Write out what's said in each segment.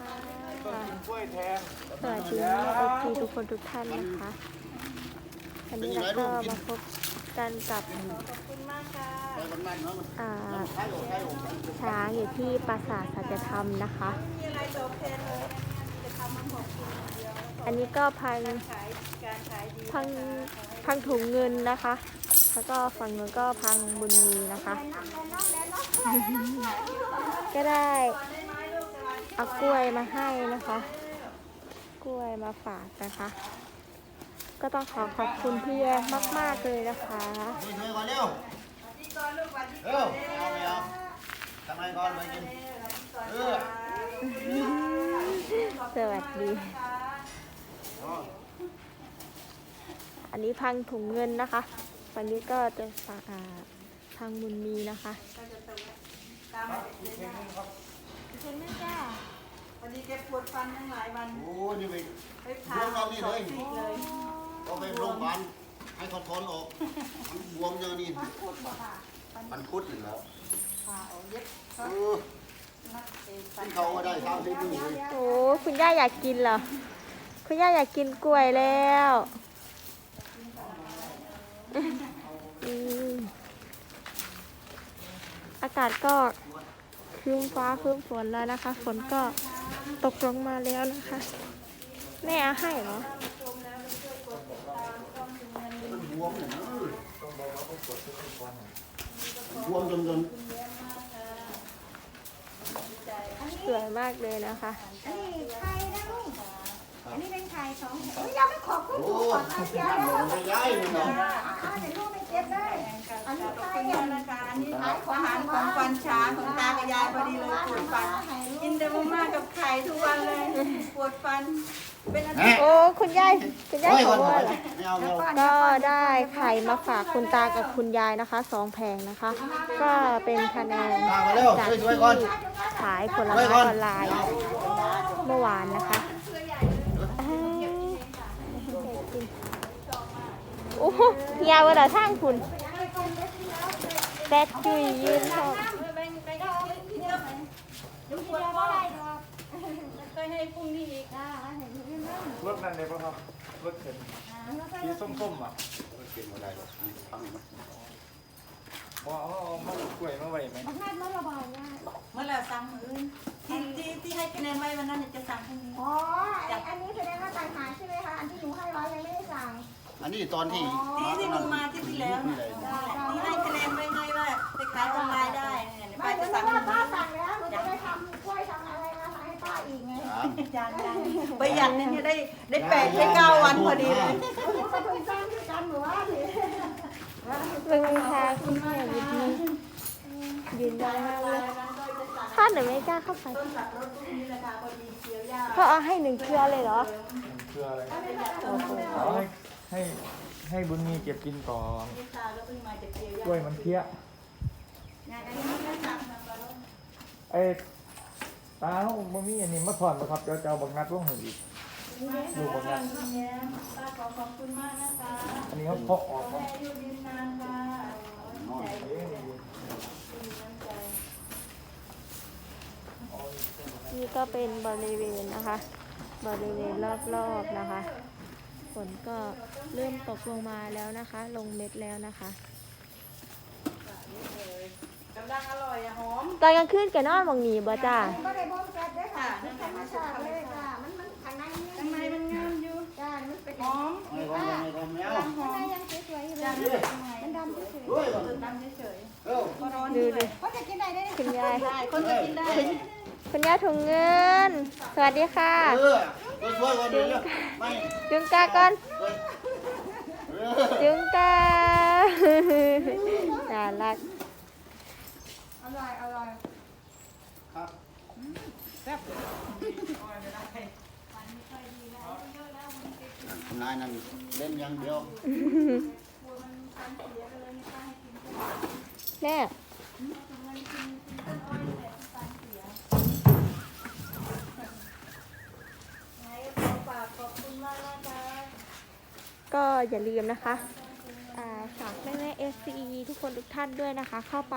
ค่ะสวัสดีแม่เอฟซีทุกคนทุกท่านนะคะวันนี้เราก็มาพบกันกับช้างอยู่ที่ปราสาทสัจธรรมนะคะ อันนี้ก็พังพังพังถุงเงินนะคะ แล้วก็ฝั่งนู้นก็พังบุญมีนะคะ ก็ได้ เอากล้วยมาให้นะคะ กล้วยมาฝากนะคะ ก็ต้องขอขอบคุณพี่แยมมาก ๆ เลยนะคะช่วยช่วยก่อนเร็วเร็วเอาไม่เอาทำไมก่อนไปกินเออสวัสดี อันนี้พังถุงเงินนะคะฝั่งนี้ก็จะฝากอ่าพังบุญมีนะคะ เห็นไหมจ้าวันนี้แกปวดฟันทั้งหลายวัน โอ้นี่ไป ไปผ่าสองซีกเลยเอาไปโรงพยาบาลให้เขาถอนออกมันบวมอย่างนี้มันพุดอยู่แล้วผ่าเอาเย็บเออที่เขาก็ได้สามสิบมือเลยโอ้คุณย่าอยากกินเหรอ คุณย่าอยากกินกล้วยแล้วอืม อากาศก็ครึ้มฟ้าครึ้มฝนแล้วนะคะ ฝนก็ตกลงมาแล้วนะคะ แม่เอาให้เหรอมันบวมอย่างนี้บวมจนจนสวยมากเลยนะคะ อันนี้ไข่นะลุงอันนี้เป็นไข่สองเฮ้ยยังไม่ขอบคุณโอ้ถูกก่อนนะเดี๋ยวเดี๋ยวมันไม่ย้ายมันเนาะอ่าเดี๋ยวลูกไม่เก็บเลยอันนี้ ขอบไข่คุณอะนะคะอันนี้อาหารของฟันช้างของตากับยายพอดีเลยปวดฟันกินแต่มาม่ากับไข่ทุกวันเลยปวดฟัน เป็นอะไรโอ้คุณยายคุณยายโอ้ยขก่ออนบก่ออนกไม่เอาไม่เอาก็ได้ไข่มาฝากคุณตากับคุณยายนะคะสองแผงนะคะ ก็เป็นคะแนนตามมาเร็วจากช่วยที่ช่วยก่อนขายผลช่วยไม้ก่อนออนไลน์เมื่อวานนะคะอ่าโอ้โหเฮียว่าเราทางคุณ แซดจุยยืนชอบเคยให้พรุ่งนี้อีกรถนั่นเลยป่ะครับรถเข็นสีส้มๆอะกินอะไรหรอกมีทั้งนั้นว่าเอามากล้วยมาไว้ไหมเมื่อไหร่สั่งอื่นที่ที่ที่ให้คะแนนไว้วันนั้นจะสั่งพรุ่งนี้อ๋ออันนี้แสดงว่าต่างหากใช่ไหมคะอันที่หนูให้ไว้ยังไม่ได้สั่งอันนี้ตอนที่ที่ที่หนูมาที่ที่แล้วที่ให้คะแนนไว้ ไงว่าไปขายออนไลน์ได้เนี่ยไม่ป้าเดี๋จะยวหนูสั่งว่าพรุ่งป้านี้สั่งแล้วหนูจะได้ทำกล้วยทำอะไรมาให้ป้าอีกไงจานจานประหยัดเนี่ยได้ได้แปดได้เก้าวันพอดีเลยหนูจะเป็นจ้างด้วยกันหนูว่าสิเป็นทางคุณแม่ยืนนึงยืนได้มากเลยถ้าหนูไม่กล้าเข้าไปต้นสับรถพวกนี้ราคาพอดีเชียวย่าเขาเอาให้หนึ่งเครือเลยเหรอมันคืออะไรโอ้โหเอาให้ให้ให้บุญมีเก็บกินก่อนนี่ตาก็เพิ่งมาจากเชียวย่ากล้วยมันเพี้ยงานอันนี้ ไอ้ตาเขาบ่มีอันนี้มาถอนบ่ครับเดี๋ยวจะเอาบักนัดลงให้อีกลูบักนัดป้าขอขอบคุณมากนะคะอันนี้เขาเคาะออกแม่เนาะอายุยืนนานค่ะใจเอ้ยดีน้ำใจนี่ก็เป็นบริเวณนะคะ บริเวณรอบๆนะคะ ฝนก็เริ่มตกลงมาแล้วนะคะ ลงเม็ดแล้วนะคะ กำลังอร่อยอะหอมตอนกลางคืนแกนอนหมองหนีบ่จ้าก็ได้บอกกันด้วยค่ะมันธรรมชาติเลยค่ะ มันมันข้างในนี่ข้างในมันงามอยู่จ้ามันเป็นหอมไม่ก่อนไม่ก่อนไม่เอากำลังหอข้างในมยังสวยๆอยู่เลจานยนี้เป็นยังไงมันดำเฉยด้วยก่อนดำเฉยเอ้าๆก็ร้อนดูด้วดิยๆก็จะกินได้ได้คุณยายได้คนจะกินได้คุณย่าถุงเงิน สวัสดีค่ะเออช่วยก่อนเดี๋ยวไม่จุงกาก่อนเออ จุงกา น่ารักอ ร่อยอร่อยครับนายนั่นเล่นอย่างเดียวแม่ฝากขอบคุณมากนะคะก็อย่าลืมนะคะอ่าฝากแม่แม่เอฟซีทุกคนทุกท่านด้วยนะคะ เข้าไป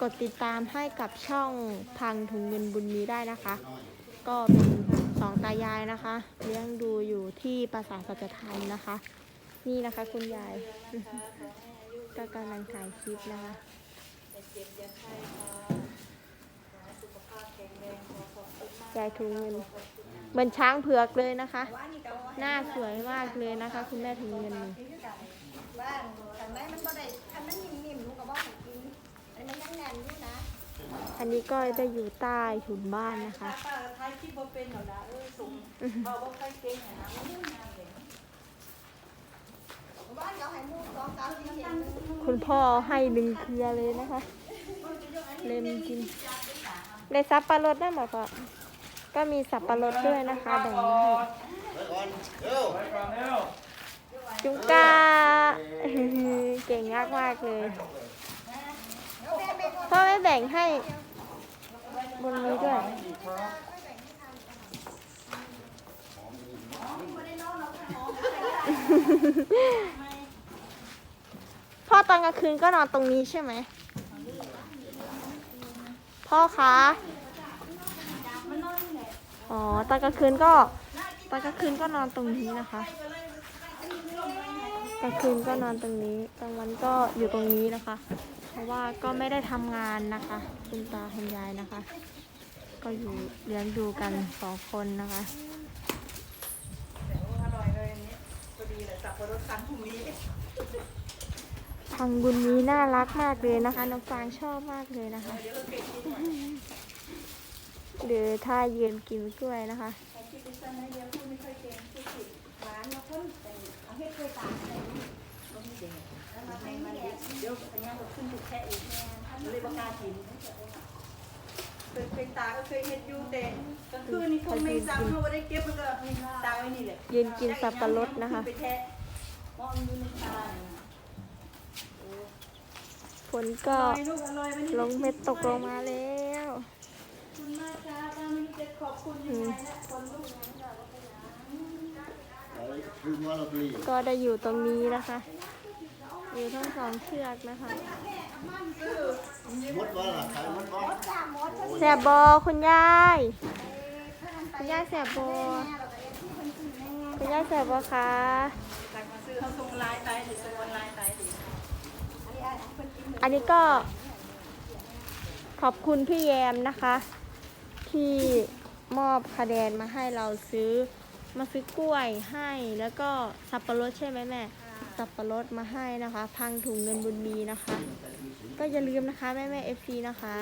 กดติดตามให้กับช่องพังถุงเงินบุญมีได้นะคะ ก็เป็นสองตายายนะคะ เลี้ยงดูอยู่ที่ปราสาทสัจธรรมนะคะ นี่นะคะคุณยายก็กำลังถ่ายคลิปนะคะยายถุงเงินเหมือนช้างเผือกเลยนะคะ หน้าสวยมากเลยนะคะ คุณแม่ถุงเงินบ้านทางไหนมันบ่ได้คันมันนิ่มๆหนูก็บ่ให้กินอันนี้มันยังแน่นอยู่นะ อันนี้ก็จะอยู่ใต้ถุนบ้านนะคะ ป้าท้ายคลิปบ่เป็นหรอกนะเออสูงเบาบ่ค่อยเก่งนะมันงามเลยบ้านเขาให้หมูสองสามสี่เห็นหนึ่งคุณพ่อให้หนึ่งเครือเลยนะคะ เล่มกินได้สับปะรดได้หมดก็ก็มีสับปะรดด้วยนะคะแบ่งมาให้จุงกาเก่งมากมากเลยพ่อไม่แบ่งให้ บนนี้ด้วยพ่อตอนกลางคืนก็นอนตรงนี้ใช่ไหม พ่อคะ อ๋อ ตอนกลางคืนก็ ตอนกลางคืนก็นอนตรงนี้นะคะ กลางคืนก็นอนตรงนี้กลางวันก็อยู่ตรงนี้นะคะ เพราะว่าก็ไม่ได้ทำงานนะคะคุณตาคุณยายนะคะ ก็อยู่เลี้ยงดูกันสองคนนะคะแตงนี้ทางบุญนี้น่ารักมากเลยนะคะ น้องฟางชอบมากเลยนะคะหรือถ้ายืนกินกล้วยนะคะ ร้านมาคนเป็นเฮ็ดกล้วยตาลแล้วมีแดดแล้วมาให้มาเดี๋ยวอันนี้เราขึ้นถูกแค่เองเลยบ่กล้ากินเคยเคยตาก็เคยเฮ็ดอยู่แต่กลางคืนนี่คงไม่ซ้ำเขาบ่าได้เก็บมันก็ตาไว้นี่แหละยืนกินสับปะรดนะคะไปแทะมองอยู่ในตาเนี่ยฝนก็ลงเม็ดตกลงมาแล้วคุณมากค่ะป้าไม่รู้จะขอบคุณยังไงนะคนลูกนั้น ก็ว่าเป็นหยังคือมอลบีก็ได้อยู่ตรงนี้นะคะ อยู่ทั้งสองเชือกนะคะมดว่าล่ะใครมดว่าจ้าหมดแสบบอคุณยาย คุณยายแสบบอคุณยายแสบบอคะสั่งมาซื้อเขาส่งไลน์ไปหรือส่งออนไลน์ไปหรืออันนี้ก็ขอบคุณพี่แยมนะคะ ที่มอบคะแนนมาให้เราซื้อ มาซื้อกล้วยให้แล้วก็สับปะรดใช่ไหมแม่ สับปะรดมาให้นะคะ พังถุงเงินบุญมีนะคะ ก็อย่าลืมนะคะแม่แม่เอฟซีนะคะ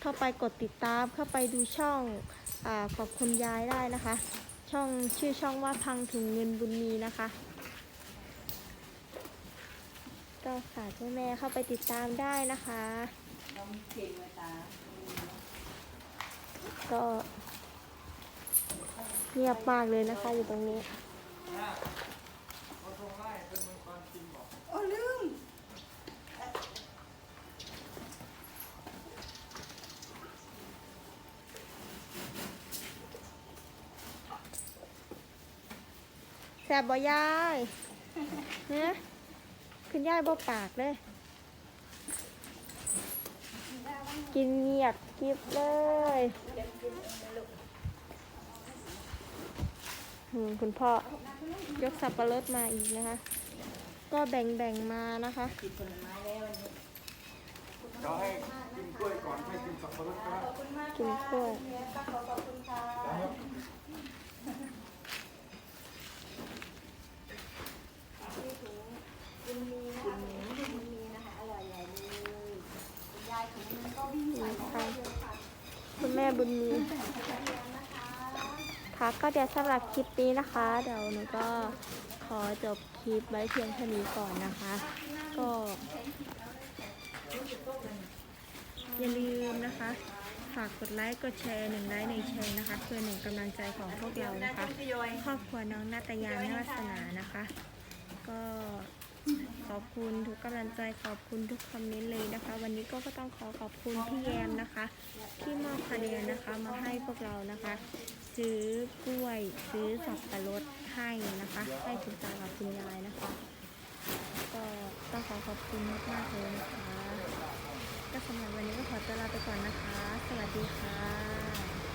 เข้าไปกดติดตามเข้าไปดูช่องอาขอบคุณยายได้นะคะ ช่องชื่อช่องว่าพังถุงเงินบุญมีนะคะก็ฝากแม่แม่ๆเข้าไปติดตามได้นะคะน้องเก่ง เลยตาก็เงียบมากเลยนะคะอยู่ตรงนี้โอ้ลืมแสบบ่ยายเนะคุณยายบ่ปากเลย กินเงียบกริบเลยอืม คุณพ่อยกสับปะรดมาอีกนะคะ ก็แบ่งๆมานะคะกินผลไม้แล้ววันนี้เดี๋ยวให้กินกล้วยก่อนให้กินสับปะรดก็ได้ขอบคุณมากกินกล้วยป้าขอขอบคุณค่ะบุญมีนะคะบุญมีนะคะอร่อยใหญ่เลยคุณยายถุงนึงก็วิ่งใส่ของเราเยอะค่ะคุณแม่บุญมีนะคะ ค่ะก็เดี๋ยวสำหรับคลิปนี้นะคะ เดี๋ยวหนูก็ขอจบคลิปไว้เพียงเท่านี้ก่อนนะคะ ก็อย่าลืมนะคะ ฝากกดไลค์ กดแชร์หนึ่งไลค์หนึ่งแชร์นะคะ เพื่อหนึ่งกำลังใจของพวกเรานะคะ ครอบครัวน้องนาตยานาวัสนานะคะ ก็ขอบคุณทุกกำลังใจขอบคุณทุกคอมเมนต์เลยนะคะ วันนี้ก็ก็ต้องขอขอบคุณพี่แยมนะคะ ที่มอบคะแนนนะคะมาให้พวกเรานะคะ ซื้อกล้วยซื้อสับปะรดให้นะคะ ให้คุณตากับคุณยายนะคะ ก็ต้องขอขอบคุณมากๆเลยนะคะก็สำหรับวันนี้ก็ขอตัวลาไปก่อนนะคะ สวัสดีค่ะ